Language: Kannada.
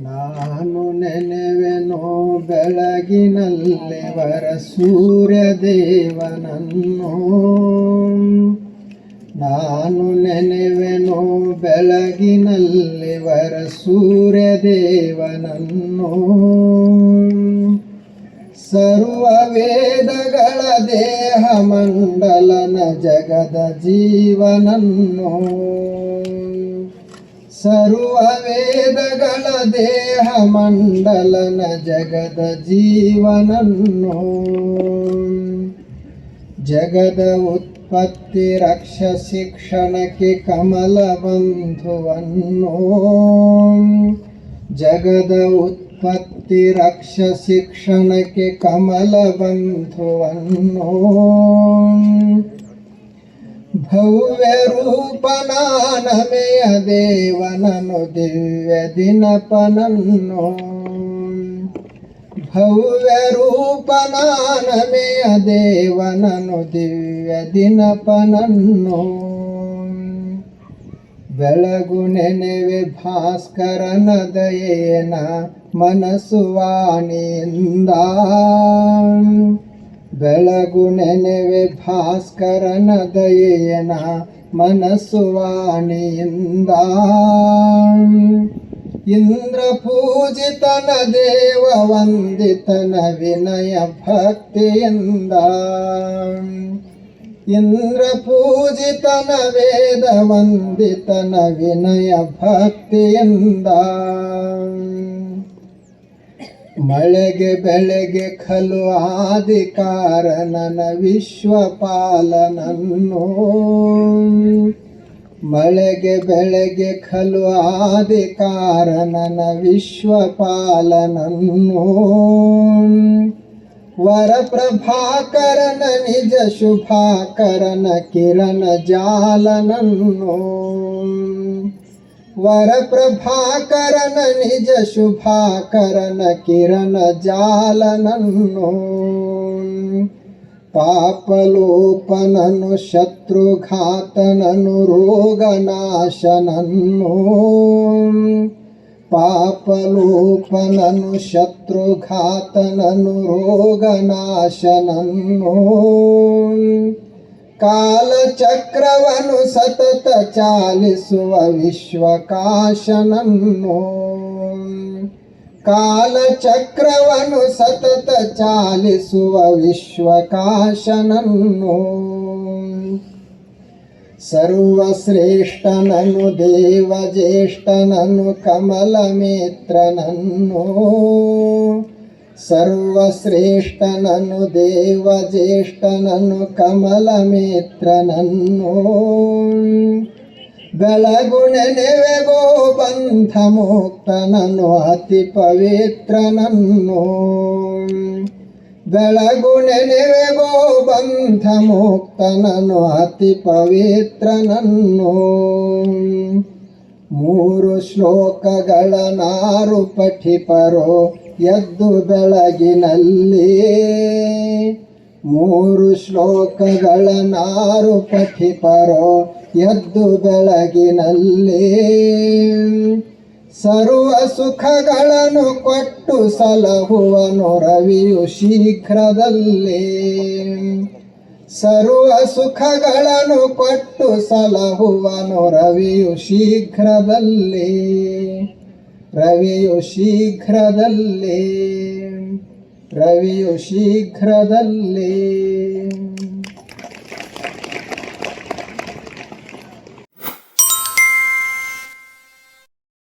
ನಾನು ನೆನೆವೆನೋ, ಬೆಳಗಿನಲ್ಲಿ ವರ ಸೂರ್ಯ ದೇವನನ್ನು ನಾನು ನೆನೆವೆನೋ, ಬೆಳಗಿನಲ್ಲಿ ವರ ಸೂರ್ಯ ದೇವನನ್ನು ಸರ್ವ ವೇದಗಳ ದೇಹ ಮಂಡಲನ ಜಗದ ಜೀವನನ್ನು. ಸರ್ವ ವೇದಗಳ ದೇಹ ಮಂಡಲನ ಜಗದ ಜೀವನನ್ನು. ಜಗದ ಉತ್ಪತ್ತಿ, ರಕ್ಷ, ಶಿಕ್ಷಣಕ್ಕೆ ಕಮಲ ಬಂಧುವನ್ನು. ಜಗದ ಉತ್ಪತ್ತಿ, ರಕ್ಷ, ಶಿಕ್ಷಣಕ್ಕೆ ಕಮಲ ಬಂಧುವನ್ನು. ಭವ್ಯ ರೂಪನಾನಮೆಯ ದೇವನನು ದಿವ್ಯ ದಿನಪನನ್ನು. ಭವ್ಯ ರೂಪನಾನಮೆಯ ದೇವನನು ದಿವ್ಯ ದಿನಪನನ್ನು. ಬೆಳಗು ನೆನೆವೆ ಭಾಸ್ಕರನ ದಯೇನ ಮನಸ್ಸು ವಾಣಿಯಿಂದ. ಬೆಳಗು ನೆನೆವೆ ಭಾಸ್ಕರನ ದಯೇನ ಮನಸ್ಸು ವಾಣಿಯಿಂದ. ಇಂದ್ರ ಪೂಜಿತನ ದೇವ ವಂದಿತನ ವಿನಯ ಭಕ್ತಿಯಿಂದ. ಇಂದ್ರ ಪೂಜಿತನ ವೇದ ವಂದಿತನ ವಿನಯ ಭಕ್ತಿಯಿಂದ. ಮಳೆಗೆ ಬೆಳೆಗೆ ಖಲು ಆದಿ ಕಾರಣನ ವಿಶ್ವಪಾಲನನ್ನು. ಮಳೆಗೆ ಬೆಳೆಗೆ ಖಲು ಆದಿ ಕಾರಣನ ವಿಶ್ವಪಾಲನನ್ನು. ವರ ಪ್ರಭಾಕರನ ನಿಜ ಶುಭಾಕರನ ಕಿರಣ ಜಾಲನನ್ನು. ವರ ಪ್ರಭಾಕರನ ನಿಜ ಶುಭಾಕರನ ಕಿರಣ ಜಾಲನನ್ನು. ಪಾಪಲೋಪನನು ಶತ್ರುಘಾತನನು ರೋಗನಾಶನನ್ನು. ಪಾಪಲೋಪನನು ಶತ್ರುಘಾತನನು ರೋಗನಾಶನನ್ನು. ಕಾಲಚಕ್ರವನು ಸತತ ಚಾಲಿಸುವ ವಿಶ್ವಕಾಶನನ್ನು. ಕಾಲಚಕ್ರವನು ಸತತ ಚಾಲಿಸುವ ವಿಶ್ವಕಾಶನನ್ನು. ಸರ್ವಶ್ರೇಷ್ಠನನು ಕಮಲ ಕಮಲಮೇತ್ರನನ್ನು. ಸರ್ವಶ್ರೇಷ್ಠನನು ದೇವಜ್ಯೇಷ್ಠನನು ಕಮಲಮೇತ್ರನನ್ನು. ಬೆಳಗು ನೆನೆವೆಗೋ ಬಂಧ ಮುಕ್ತನನು ಅತಿ ಪವಿತ್ರನನ್ನು ಬೆಳಗು ನೆನೆವೆಗೋ ಬಂಧ ಮುಕ್ತನನು ಅತಿ ಪವಿತ್ರನನ್ನು ಮೂರು ಶ್ಲೋಕಗಳ ನಾರು ಪಠಿಪರೋ ಎದ್ದು ಬೆಳಗಿನಲ್ಲಿ ಮೂರು ಶ್ಲೋಕಗಳ ನಾರು ಪಠಿಪರೋ ಎದ್ದು ಬೆಳಗಿನಲ್ಲಿ. ಸರ್ವ ಸುಖಗಳನ್ನು ಕೊಟ್ಟು ಸಲಹುವನು ರವಿಯು ಶೀಘ್ರದಲ್ಲಿ. ಸರ್ವ ಸುಖಗಳನ್ನು ಕೊಟ್ಟು ಸಲಹುವನು ರವಿಯು ಶೀಘ್ರದಲ್ಲೇ. ರವಿಯು ಶೀಘ್ರದಲ್ಲೇ ರವಿಯು ಶೀಘ್ರದಲ್ಲೇ.